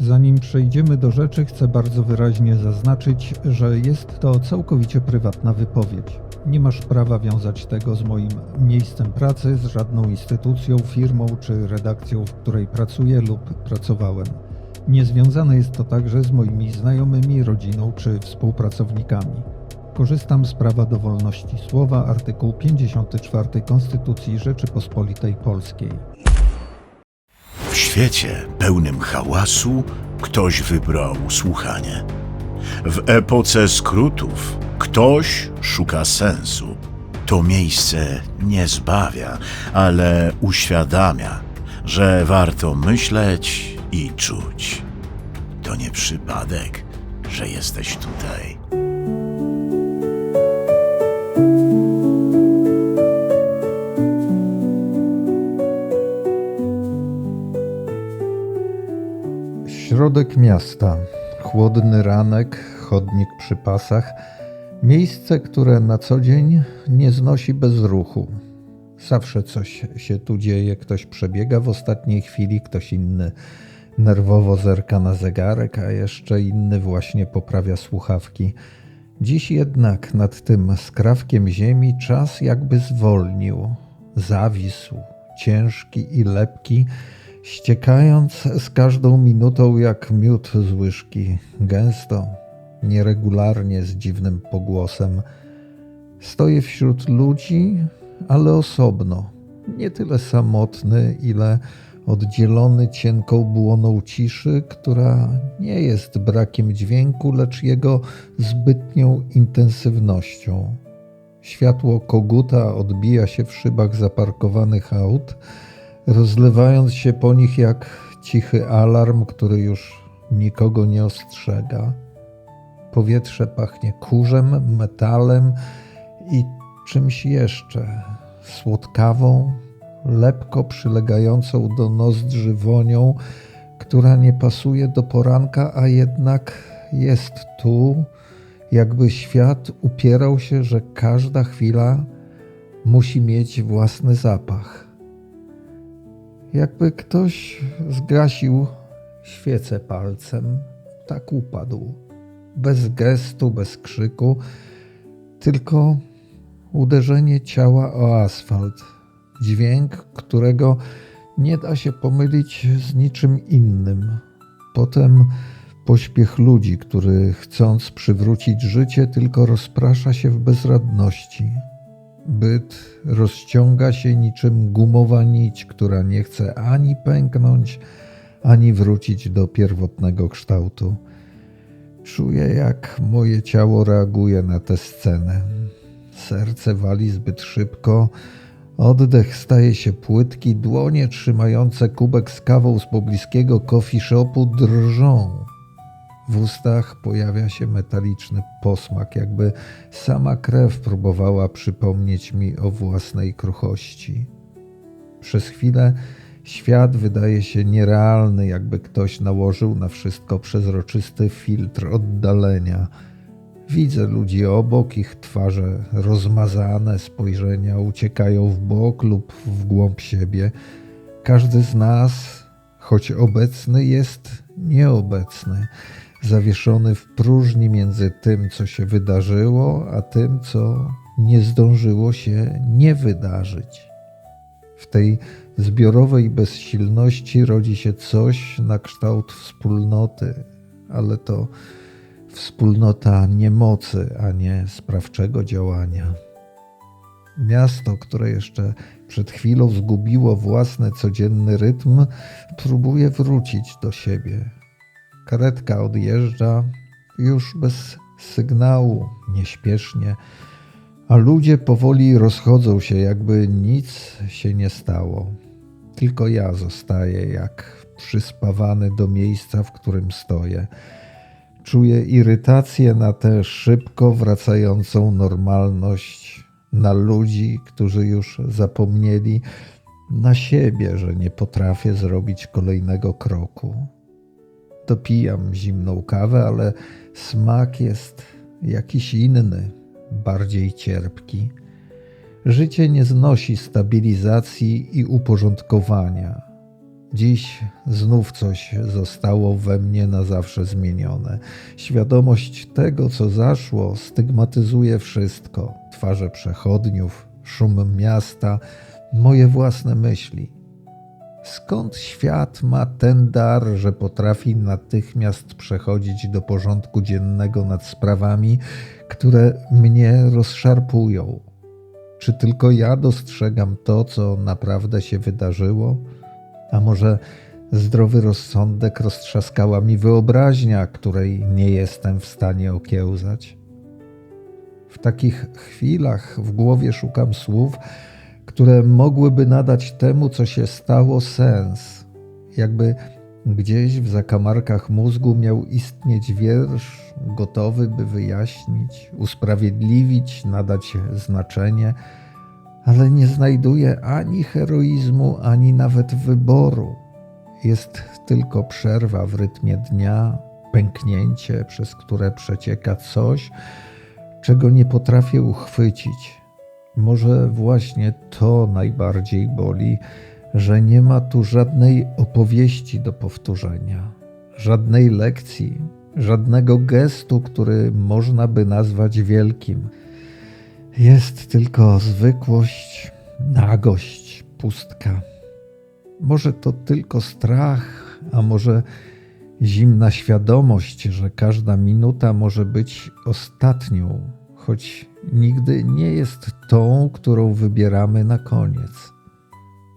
Zanim przejdziemy do rzeczy, chcę bardzo wyraźnie zaznaczyć, że jest to całkowicie prywatna wypowiedź. Nie masz prawa wiązać tego z moim miejscem pracy, z żadną instytucją, firmą czy redakcją, w której pracuję lub pracowałem. Niezwiązane jest to także z moimi znajomymi, rodziną czy współpracownikami. Korzystam z prawa do wolności słowa, artykuł 54 Konstytucji Rzeczypospolitej Polskiej. W świecie pełnym hałasu ktoś wybrał słuchanie. W epoce skrótów ktoś szuka sensu. To miejsce nie zbawia, ale uświadamia, że warto myśleć i czuć. To nie przypadek, że jesteś tutaj. Środek miasta, chłodny ranek, chodnik przy pasach, miejsce, które na co dzień nie znosi bez ruchu. Zawsze coś się tu dzieje, ktoś przebiega w ostatniej chwili, ktoś inny nerwowo zerka na zegarek, a jeszcze inny właśnie poprawia słuchawki. Dziś jednak nad tym skrawkiem ziemi czas jakby zwolnił, zawisł, ciężki i lepki, ściekając z każdą minutą jak miód z łyżki, gęsto, nieregularnie, z dziwnym pogłosem. Stoję wśród ludzi, ale osobno, nie tyle samotny, ile oddzielony cienką błoną ciszy, która nie jest brakiem dźwięku, lecz jego zbytnią intensywnością. Światło koguta odbija się w szybach zaparkowanych aut, rozlewając się po nich jak cichy alarm, który już nikogo nie ostrzega. Powietrze pachnie kurzem, metalem i czymś jeszcze słodkawą, lepko przylegającą do nozdrzy wonią, która nie pasuje do poranka, a jednak jest tu, jakby świat upierał się, że każda chwila musi mieć własny zapach. Jakby ktoś zgasił świecę palcem, tak upadł. Bez gestu, bez krzyku, tylko uderzenie ciała o asfalt. Dźwięk, którego nie da się pomylić z niczym innym. Potem pośpiech ludzi, który chcąc przywrócić życie, tylko rozprasza się w bezradności. Byt rozciąga się niczym gumowa nić, która nie chce ani pęknąć, ani wrócić do pierwotnego kształtu. Czuję, jak moje ciało reaguje na tę scenę. Serce wali zbyt szybko, oddech staje się płytki, dłonie trzymające kubek z kawą z pobliskiego coffee shopu drżą. W ustach pojawia się metaliczny posmak, jakby sama krew próbowała przypomnieć mi o własnej kruchości. Przez chwilę świat wydaje się nierealny, jakby ktoś nałożył na wszystko przezroczysty filtr oddalenia. Widzę ludzi obok, ich twarze rozmazane, spojrzenia uciekają w bok lub w głąb siebie. Każdy z nas, choć obecny, jest nieobecny zawieszony w próżni między tym, co się wydarzyło, a tym, co nie zdążyło się nie wydarzyć. W tej zbiorowej bezsilności rodzi się coś na kształt wspólnoty, ale to wspólnota niemocy, a nie sprawczego działania. Miasto, które jeszcze przed chwilą zgubiło własny codzienny rytm, próbuje wrócić do siebie, Karetka odjeżdża już bez sygnału, nieśpiesznie, a ludzie powoli rozchodzą się, jakby nic się nie stało. Tylko ja zostaję jak przyspawany do miejsca, w którym stoję. Czuję irytację na tę szybko wracającą normalność, na ludzi, którzy już zapomnieli, na siebie, że nie potrafię zrobić kolejnego kroku dopijam zimną kawę, ale smak jest jakiś inny, bardziej cierpki. Życie nie znosi stabilizacji i uporządkowania. Dziś znów coś zostało we mnie na zawsze zmienione. Świadomość tego, co zaszło, stygmatyzuje wszystko: twarze przechodniów, szum miasta, moje własne myśli. Skąd świat ma ten dar, że potrafi natychmiast przechodzić do porządku dziennego nad sprawami, które mnie rozszarpują? Czy tylko ja dostrzegam to, co naprawdę się wydarzyło? A może zdrowy rozsądek roztrzaskała mi wyobraźnia, której nie jestem w stanie okiełzać? W takich chwilach w głowie szukam słów, które mogłyby nadać temu, co się stało, sens. Jakby gdzieś w zakamarkach mózgu miał istnieć wiersz, gotowy, by wyjaśnić, usprawiedliwić, nadać znaczenie, ale nie znajduje ani heroizmu, ani nawet wyboru. Jest tylko przerwa w rytmie dnia, pęknięcie, przez które przecieka coś, czego nie potrafię uchwycić może właśnie to najbardziej boli, że nie ma tu żadnej opowieści do powtórzenia, żadnej lekcji, żadnego gestu, który można by nazwać wielkim. Jest tylko zwykłość, nagość, pustka. Może to tylko strach, a może zimna świadomość, że każda minuta może być ostatnią choć nigdy nie jest tą, którą wybieramy na koniec.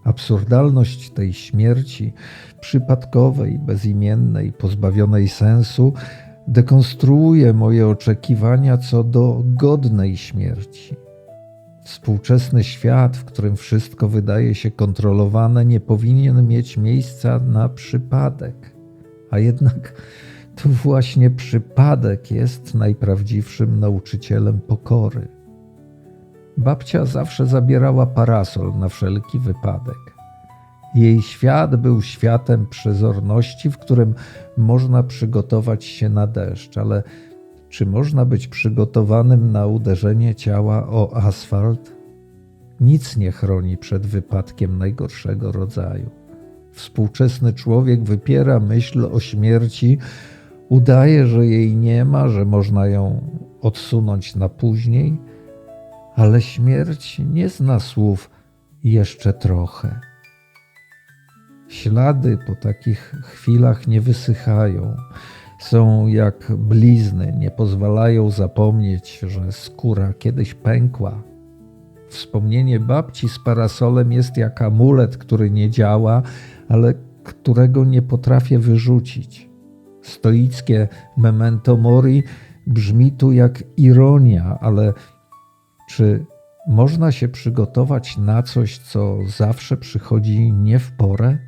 Absurdalność tej śmierci, przypadkowej, bezimiennej, pozbawionej sensu, dekonstruuje moje oczekiwania co do godnej śmierci. Współczesny świat, w którym wszystko wydaje się kontrolowane, nie powinien mieć miejsca na przypadek, a jednak to właśnie przypadek jest najprawdziwszym nauczycielem pokory. Babcia zawsze zabierała parasol na wszelki wypadek. Jej świat był światem przezorności, w którym można przygotować się na deszcz, ale czy można być przygotowanym na uderzenie ciała o asfalt? Nic nie chroni przed wypadkiem najgorszego rodzaju. Współczesny człowiek wypiera myśl o śmierci Udaje, że jej nie ma, że można ją odsunąć na później, ale śmierć nie zna słów jeszcze trochę. Ślady po takich chwilach nie wysychają, są jak blizny, nie pozwalają zapomnieć, że skóra kiedyś pękła. Wspomnienie babci z parasolem jest jak amulet, który nie działa, ale którego nie potrafię wyrzucić stoickie memento mori brzmi tu jak ironia, ale czy można się przygotować na coś, co zawsze przychodzi nie w porę?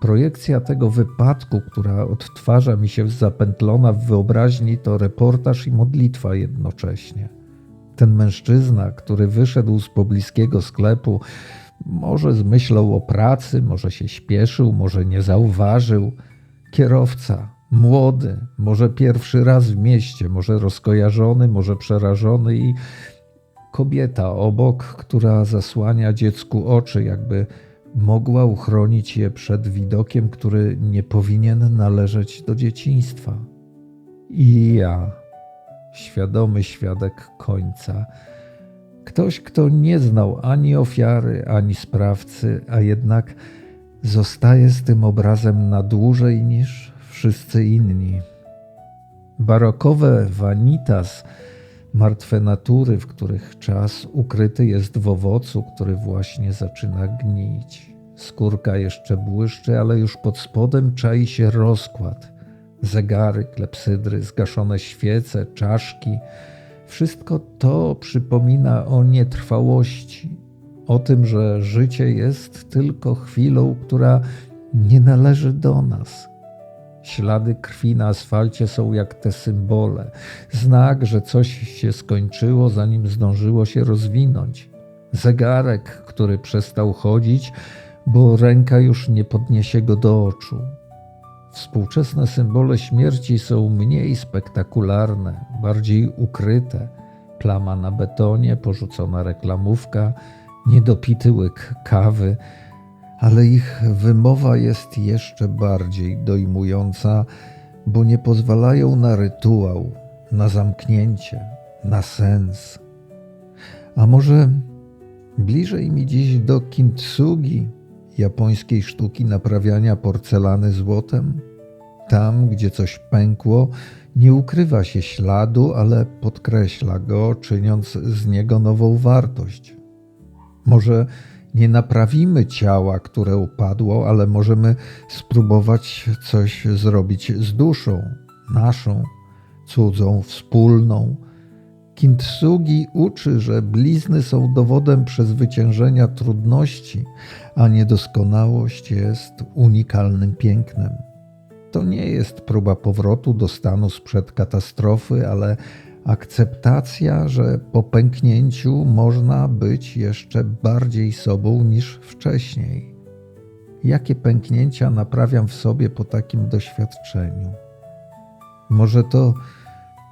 Projekcja tego wypadku, która odtwarza mi się zapętlona w wyobraźni, to reportaż i modlitwa jednocześnie. Ten mężczyzna, który wyszedł z pobliskiego sklepu, może zmyślał o pracy, może się śpieszył, może nie zauważył, Kierowca, młody, może pierwszy raz w mieście, może rozkojarzony, może przerażony i kobieta obok, która zasłania dziecku oczy, jakby mogła uchronić je przed widokiem, który nie powinien należeć do dzieciństwa. I ja, świadomy świadek końca, ktoś, kto nie znał ani ofiary, ani sprawcy, a jednak zostaje z tym obrazem na dłużej niż wszyscy inni. Barokowe vanitas, martwe natury, w których czas ukryty jest w owocu, który właśnie zaczyna gnić. Skórka jeszcze błyszczy, ale już pod spodem czai się rozkład. Zegary, klepsydry, zgaszone świece, czaszki. Wszystko to przypomina o nietrwałości, o tym, że życie jest tylko chwilą, która nie należy do nas. Ślady krwi na asfalcie są jak te symbole, znak, że coś się skończyło, zanim zdążyło się rozwinąć. Zegarek, który przestał chodzić, bo ręka już nie podniesie go do oczu. Współczesne symbole śmierci są mniej spektakularne, bardziej ukryte. Plama na betonie, porzucona reklamówka, niedopity łyk kawy, ale ich wymowa jest jeszcze bardziej dojmująca, bo nie pozwalają na rytuał, na zamknięcie, na sens. A może bliżej mi dziś do kintsugi, japońskiej sztuki naprawiania porcelany złotem? Tam, gdzie coś pękło, nie ukrywa się śladu, ale podkreśla go, czyniąc z niego nową wartość. Może nie naprawimy ciała, które upadło, ale możemy spróbować coś zrobić z duszą, naszą, cudzą, wspólną. Kintsugi uczy, że blizny są dowodem przezwyciężenia trudności, a niedoskonałość jest unikalnym pięknem. To nie jest próba powrotu do stanu sprzed katastrofy, ale akceptacja, że po pęknięciu można być jeszcze bardziej sobą niż wcześniej. Jakie pęknięcia naprawiam w sobie po takim doświadczeniu? Może to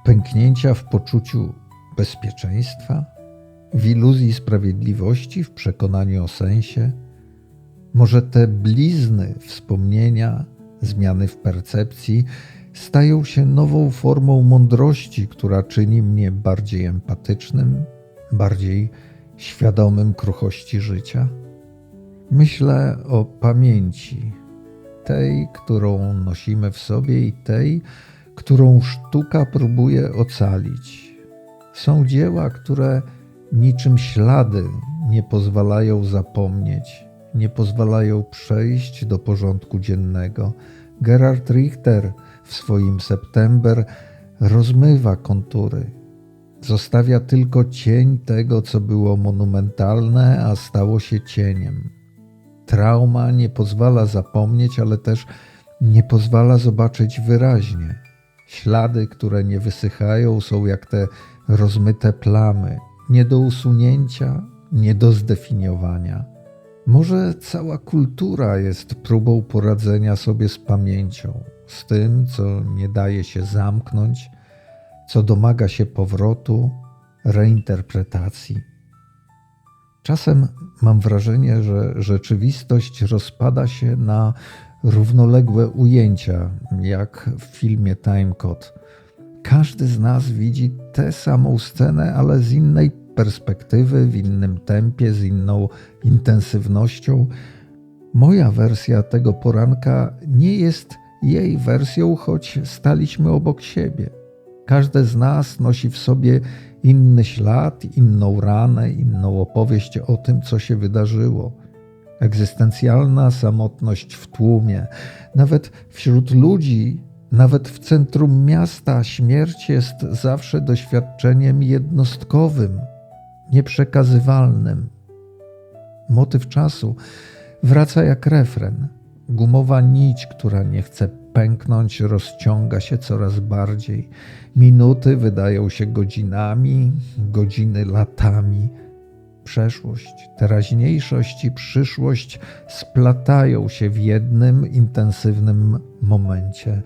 pęknięcia w poczuciu bezpieczeństwa, w iluzji sprawiedliwości, w przekonaniu o sensie? Może te blizny wspomnienia, zmiany w percepcji stają się nową formą mądrości, która czyni mnie bardziej empatycznym, bardziej świadomym kruchości życia. Myślę o pamięci, tej, którą nosimy w sobie i tej, którą sztuka próbuje ocalić. Są dzieła, które niczym ślady nie pozwalają zapomnieć, nie pozwalają przejść do porządku dziennego. Gerhard Richter w swoim September rozmywa kontury. Zostawia tylko cień tego, co było monumentalne, a stało się cieniem. Trauma nie pozwala zapomnieć, ale też nie pozwala zobaczyć wyraźnie. Ślady, które nie wysychają, są jak te rozmyte plamy, nie do usunięcia, nie do zdefiniowania. Może cała kultura jest próbą poradzenia sobie z pamięcią, z tym, co nie daje się zamknąć, co domaga się powrotu, reinterpretacji. Czasem mam wrażenie, że rzeczywistość rozpada się na równoległe ujęcia, jak w filmie Timecode. Każdy z nas widzi tę samą scenę, ale z innej perspektywy, w innym tempie, z inną intensywnością. Moja wersja tego poranka nie jest jej wersją, choć staliśmy obok siebie. Każde z nas nosi w sobie inny ślad, inną ranę, inną opowieść o tym, co się wydarzyło. Egzystencjalna samotność w tłumie, nawet wśród ludzi, nawet w centrum miasta, śmierć jest zawsze doświadczeniem jednostkowym, nieprzekazywalnym. Motyw czasu wraca jak refren. Gumowa nić, która nie chce pęknąć, rozciąga się coraz bardziej. Minuty wydają się godzinami, godziny latami. Przeszłość, teraźniejszość i przyszłość splatają się w jednym intensywnym momencie.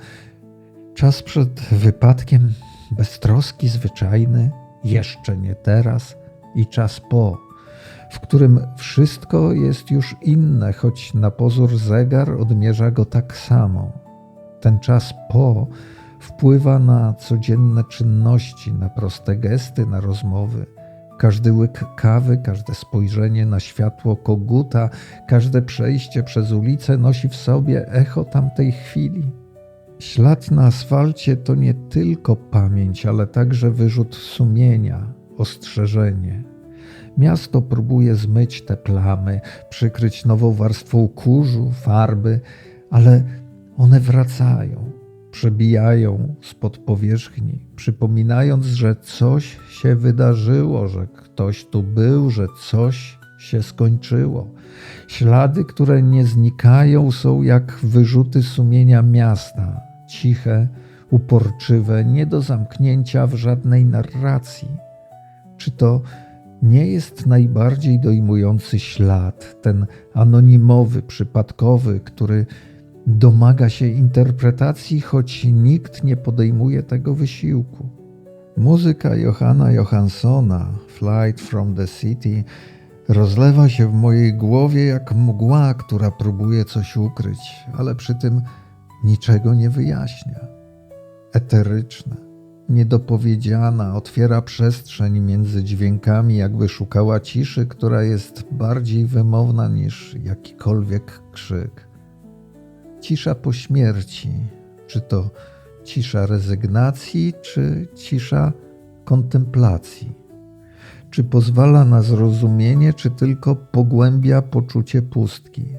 Czas przed wypadkiem, beztroski, zwyczajny, jeszcze nie teraz i czas po, w którym wszystko jest już inne, choć na pozór zegar odmierza go tak samo. Ten czas po wpływa na codzienne czynności, na proste gesty, na rozmowy. Każdy łyk kawy, każde spojrzenie na światło koguta, każde przejście przez ulicę nosi w sobie echo tamtej chwili. Ślad na asfalcie to nie tylko pamięć, ale także wyrzut sumienia, ostrzeżenie. Miasto próbuje zmyć te plamy, przykryć nową warstwą kurzu, farby, ale one wracają, przebijają spod powierzchni, przypominając, że coś się wydarzyło, że ktoś tu był, że coś się skończyło. Ślady, które nie znikają, są jak wyrzuty sumienia miasta, ciche, uporczywe, nie do zamknięcia w żadnej narracji. Czy to nie jest najbardziej dojmujący ślad, ten anonimowy, przypadkowy, który domaga się interpretacji, choć nikt nie podejmuje tego wysiłku. Muzyka Johanna Johanssona, Flight from the City, Rozlewa się w mojej głowie jak mgła, która próbuje coś ukryć, ale przy tym niczego nie wyjaśnia. Eteryczna, niedopowiedziana, otwiera przestrzeń między dźwiękami, jakby szukała ciszy, która jest bardziej wymowna niż jakikolwiek krzyk. Cisza po śmierci, czy to cisza rezygnacji, czy cisza kontemplacji? Czy pozwala na zrozumienie, czy tylko pogłębia poczucie pustki?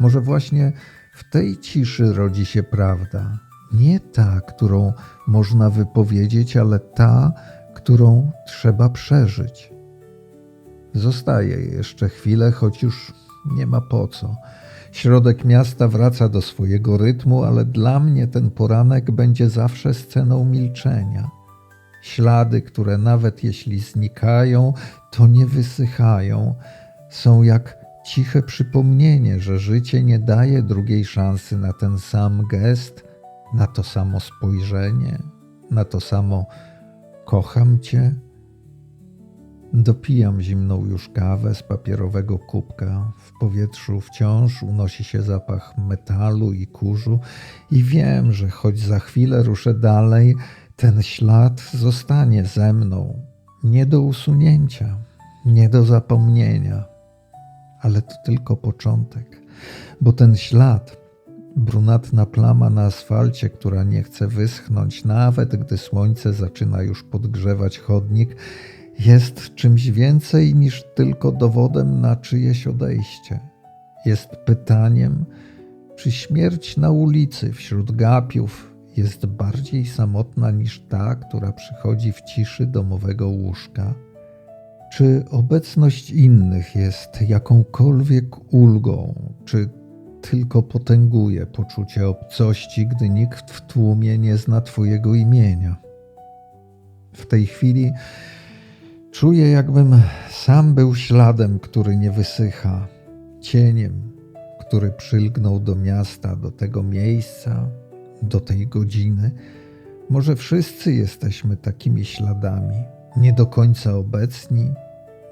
Może właśnie w tej ciszy rodzi się prawda. Nie ta, którą można wypowiedzieć, ale ta, którą trzeba przeżyć. Zostaje jeszcze chwilę, choć już nie ma po co. Środek miasta wraca do swojego rytmu, ale dla mnie ten poranek będzie zawsze sceną milczenia. Ślady, które nawet jeśli znikają, to nie wysychają, są jak ciche przypomnienie, że życie nie daje drugiej szansy na ten sam gest, na to samo spojrzenie, na to samo kocham cię. Dopijam zimną już kawę z papierowego kubka. W powietrzu wciąż unosi się zapach metalu i kurzu, i wiem, że choć za chwilę ruszę dalej, ten ślad zostanie ze mną. Nie do usunięcia, nie do zapomnienia, ale to tylko początek, bo ten ślad, brunatna plama na asfalcie, która nie chce wyschnąć, nawet gdy słońce zaczyna już podgrzewać chodnik, jest czymś więcej niż tylko dowodem na czyjeś odejście. Jest pytaniem, czy śmierć na ulicy wśród gapiów jest bardziej samotna niż ta, która przychodzi w ciszy domowego łóżka? Czy obecność innych jest jakąkolwiek ulgą, czy tylko potęguje poczucie obcości, gdy nikt w tłumie nie zna Twojego imienia? W tej chwili Czuję, jakbym sam był śladem, który nie wysycha, cieniem, który przylgnął do miasta, do tego miejsca, do tej godziny. Może wszyscy jesteśmy takimi śladami, nie do końca obecni,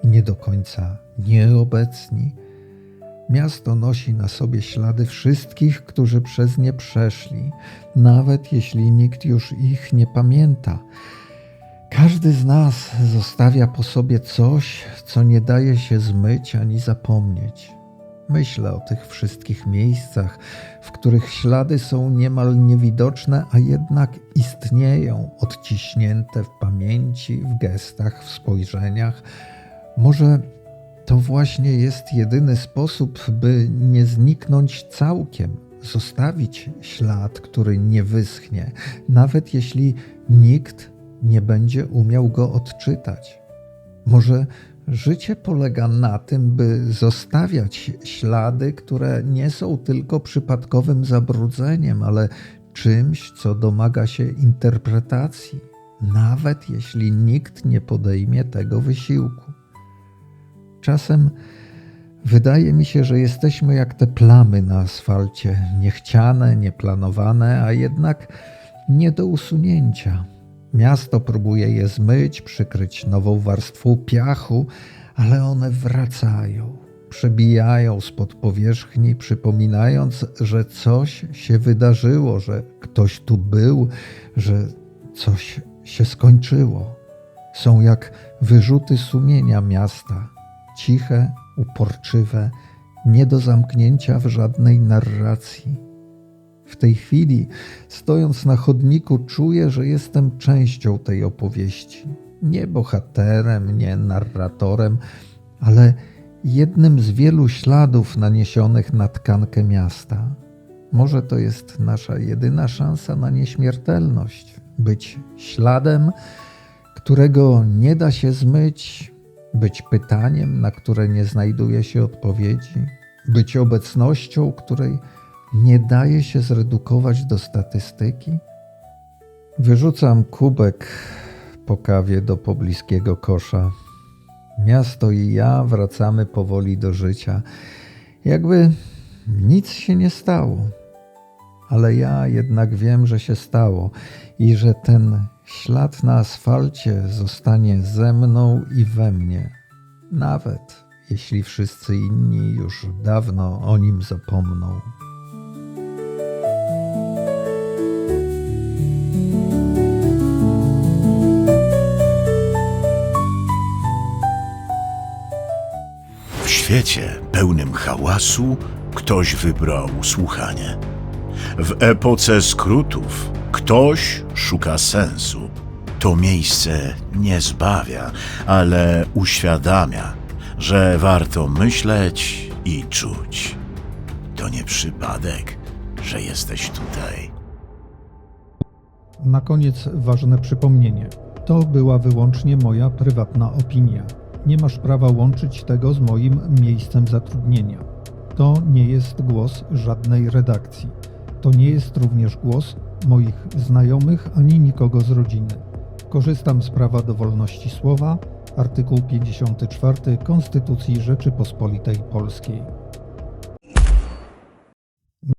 nie do końca nieobecni. Miasto nosi na sobie ślady wszystkich, którzy przez nie przeszli, nawet jeśli nikt już ich nie pamięta. Każdy z nas zostawia po sobie coś, co nie daje się zmyć ani zapomnieć. Myślę o tych wszystkich miejscach, w których ślady są niemal niewidoczne, a jednak istnieją, odciśnięte w pamięci, w gestach, w spojrzeniach. Może to właśnie jest jedyny sposób, by nie zniknąć całkiem, zostawić ślad, który nie wyschnie, nawet jeśli nikt nie będzie umiał go odczytać. Może życie polega na tym, by zostawiać ślady, które nie są tylko przypadkowym zabrudzeniem, ale czymś, co domaga się interpretacji, nawet jeśli nikt nie podejmie tego wysiłku. Czasem wydaje mi się, że jesteśmy jak te plamy na asfalcie, niechciane, nieplanowane, a jednak nie do usunięcia Miasto próbuje je zmyć, przykryć nową warstwą piachu, ale one wracają, przebijają spod powierzchni, przypominając, że coś się wydarzyło, że ktoś tu był, że coś się skończyło. Są jak wyrzuty sumienia miasta, ciche, uporczywe, nie do zamknięcia w żadnej narracji. W tej chwili, stojąc na chodniku, czuję, że jestem częścią tej opowieści. Nie bohaterem, nie narratorem, ale jednym z wielu śladów naniesionych na tkankę miasta. Może to jest nasza jedyna szansa na nieśmiertelność być śladem, którego nie da się zmyć, być pytaniem, na które nie znajduje się odpowiedzi, być obecnością, której nie daje się zredukować do statystyki? Wyrzucam kubek po kawie do pobliskiego kosza. Miasto i ja wracamy powoli do życia, jakby nic się nie stało. Ale ja jednak wiem, że się stało i że ten ślad na asfalcie zostanie ze mną i we mnie, nawet jeśli wszyscy inni już dawno o nim zapomną. W świecie pełnym hałasu ktoś wybrał słuchanie. W epoce skrótów ktoś szuka sensu. To miejsce nie zbawia, ale uświadamia, że warto myśleć i czuć. To nie przypadek, że jesteś tutaj. Na koniec ważne przypomnienie. To była wyłącznie moja prywatna opinia. Nie masz prawa łączyć tego z moim miejscem zatrudnienia. To nie jest głos żadnej redakcji. To nie jest również głos moich znajomych ani nikogo z rodziny. Korzystam z prawa do wolności słowa, artykuł 54 Konstytucji Rzeczypospolitej Polskiej.